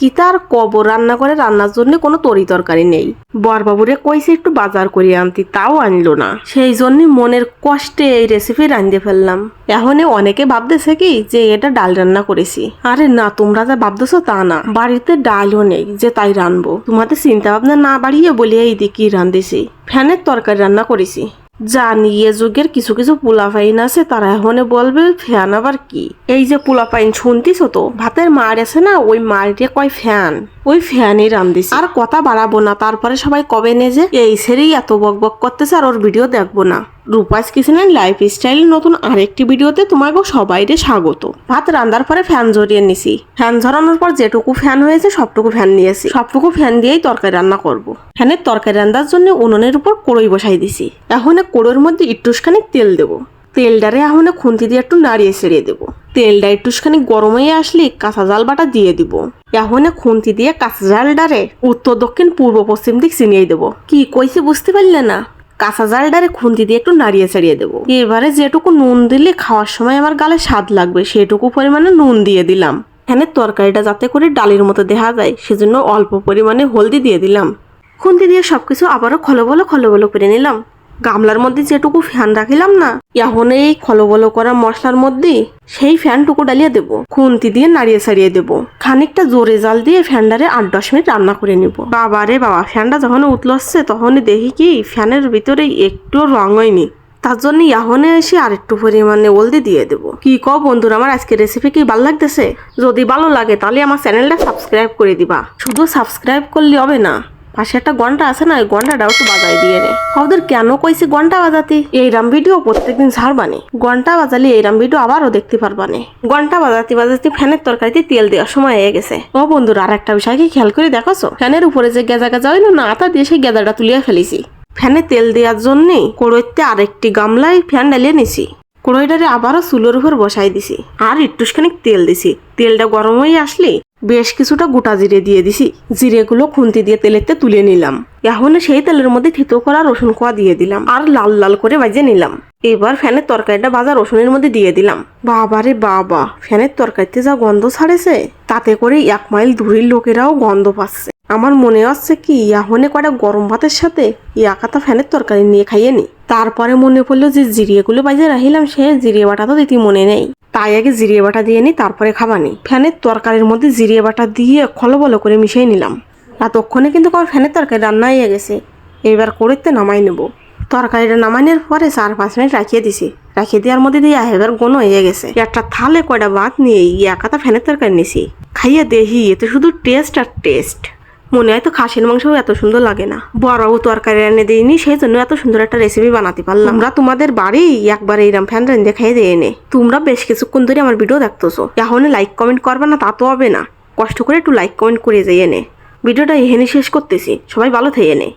কি তার কবর রান্না করে রান্নার জন্য কোনো তরি তরকারি নেই? বরবাবুরে কইছে একটু বাজার করে আনতি, তাও আনলো না। সেই জন্য মনের কষ্টে এই রেসিপি রাঁধতে ফেললাম। এখন অনেকে ভাবতেছে কি যে এটা ডাল রান্না করেছি। আরে না, তোমরা যা ভাবতেছো তা না। বাড়িতে ডালও নেই যে তাই রানবো তোমাদের চিন্তা ভাবনা না বাড়িয়ে বলে এই দিকে রান্ধেছি ফ্যানের তরকারি রান্না করেছি। জানি এ যুগের কিছু কিছু পোলাপাইন আছে, তারা এখন বলবে, ফ্যান আবার কি? এই যে পোলাপাইন শুনতিস তো, ভাতের মার আছে না, ওই মারিয়ে কয় ফ্যান? ওই ফ্যানই রান্ধিস আর কথা বাড়াবো না, তারপরে সবাই কবে নে যে? এই সেরেই এত বক বক করতেছে আর ওর ভিডিও দেখব না। রূপাস কিচেনের লাইফ স্টাইল নতুন আরেকটি ভিডিওতে তোমাকে সবাইরে স্বাগত। ভাত রান্নার পরে ফ্যান জড়িয়ে নিছি। ফ্যান ঝরানোর পর যেটুকু ফ্যান হয়েছে, সবটুকু ফ্যান নিয়েছি। সবটুকু ফ্যান দিয়েই তরকারি রান্না করব। ফ্যানের তরকারি রান্নার জন্য উনুনের উপর কড়ই বসাই দিছি। এখন কড়োর মধ্যে একটুখানি তেল দেবো। তেলটারে এখন খুন্তি দিয়ে একটু নাড়িয়ে ছেড়িয়ে দেবো। তেলটা একটুখানি গরম হয়ে আসলে কাঁচা জাল বাটা দিয়ে দিব। এখন খুন্তি দিয়ে কাঁচা জাল ডারে উত্তর, দক্ষিণ, পূর্ব, পশ্চিম দিক চিনিয়ে দেবো। কি কইছি বুঝতে পারলে না? কাঁচা জালটারে খুন্তি দিয়ে একটু নাড়িয়ে ছাড়িয়ে দেবো। এবারে যেটুকু নুন দিলে খাওয়ার সময় আমার গালে স্বাদ লাগবে, সেটুকু পরিমাণে নুন দিয়ে দিলাম। এখানে তরকারিটা যাতে করে ডালের মতো দেখা যায়, সেজন্য অল্প পরিমাণে হলদি দিয়ে দিলাম। খুন্তি দিয়ে সবকিছু আবারও খলবলো খলবলো করে নিলাম। গামলার মধ্যে যেটুকু ফ্যান রাখিলাম না এখন এই খলবলো করা মশলার মধ্যে সেই ফ্যানটুকু ডালিয়ে দেবো, খুন্তি দিয়ে নাড়িয়ে ছাড়িয়ে দেবো। খানিকটা জোরে জাল দিয়ে ফ্যানটারে আট দশ মিনিট রান্না করে নিব। বাবা রে বাবা, ফ্যানটা যখন উতলো আসছে তখনই দেখি কি ফ্যানের ভিতরে একটু রং হয়নি। তার জন্য ইয়াহনে এসে আরেকটু পরিমাণে ওলদি দিয়ে দেবো। কি ক বন্ধুরা, আমার আজকে রেসিপি কি ভালো লাগতেছে? যদি ভালো লাগে তাহলে আমার চ্যানেলটা সাবস্ক্রাইব করে দিবা। শুধু সাবস্ক্রাইব করলে হবে না। পাশে একটা ঘণ্টা আছে না, ওই ঘন্টাটাও একটু বাজাই দিয়ে রে ওদের কেন কইছে ঘণ্টা বাজাতে? এইরাম ভিডিও প্রত্যেকদিন ছাড়বানে। ঘণ্টা বাজালে এইরাম ভিডিও আবারও দেখতে পারবানে। ঘণ্টা বাজাতে বাজাতে ফ্যানের তরকারিতে তেল দেওয়ার সময় হয়ে গেছে। ও বন্ধুরা আর একটা বিষয় কি খেয়াল করে দেখোছো? ফ্যানের উপরে যে গেজা গেজা হইল না, আতা দিয়ে সেই গেজাটা তুলিয়ে ফেলেছি। ফ্যানে তেল দেওয়ার জন্যে কড়ইতে আরেকটি গামলায় ফ্যান ডালিয়ে নিছি। কড়ইটারে আবারও চুলোর উপর বসাই দিছি। আর একটুখানি তেল দিছি। তেলটা গরম হয়ে আসলে বেশ কিছুটা গোটা জিরে দিয়ে দিছি। জিরেগুলো খুন্তি দিয়ে তেলেতে তুলে নিলাম। এখন সেই তেলের মধ্যে থিতো করা রসুন কোয়া দিয়ে দিলাম আর লাল লাল করে বাজে নিলাম। এবার ফ্যানের তরকারিটা ভাজা রসুনের মধ্যে দিয়ে দিলাম। বাবারে বাবা, ফ্যানের তরকারিতে যা গন্ধ ছাড়েছে, তাতে করে এক মাইল দূরের লোকেরাও গন্ধ পাচ্ছে। আমার মনে হচ্ছে কি ইয়াহনে কটা গরম ভাতের সাথে ইয়াকাতা ফ্যানের তরকারি নিয়ে খাইয়ে নি। তারপরে মনে পড়ল যে জিরিয়েগুলো বাজে রাখিলাম সে জিরিয়ে বাটা তো দিতে মনে নেই। তাই আগে জিরিয়ে বাটা দিয়ে নি, তারপরে খাবানি ফ্যানের তরকারির মধ্যে জিরিয়ে বাটা দিয়ে খলবলো করে মিশিয়ে নিলাম। এতক্ষণে কিন্তু আমার ফ্যানের তরকারি রান্না হয়ে গেছে এবার করিতে নামাই নেব। তরকারিটা নামানোর পরে চার পাঁচ মিনিট রাখিয়ে দিছি। রাখিয়ে দেওয়ার মধ্যে দিয়ে এবার গণ হয়ে গেছে। একটা থালে কয়টা ভাত নিয়ে একাতা ফ্যানের তরকারি নিছি। খাইয়ে দেখি, এতে শুধু টেস্ট আর টেস্ট মনে হয় তো খাসির মাংস এত সুন্দর লাগে না। বড়ও তরকারি এনে দিইনি সেই জন্য এত সুন্দর একটা রেসিপি বানাতে পারলাম। আমরা তোমাদের বাড়ি একবার এইরাম ফ্যান রেঞ্জে খাই দিয়ে এনে তোমরা বেশ কিছুক্ষণ ধরে আমার ভিডিও দেখতেছো। এখন লাইক কমেন্ট করবে না, তা তো হবে না। কষ্ট করে একটু লাইক কমেন্ট করে যাই এনে ভিডিওটা এখানে শেষ করতেছি। সবাই ভালো থেকে এনে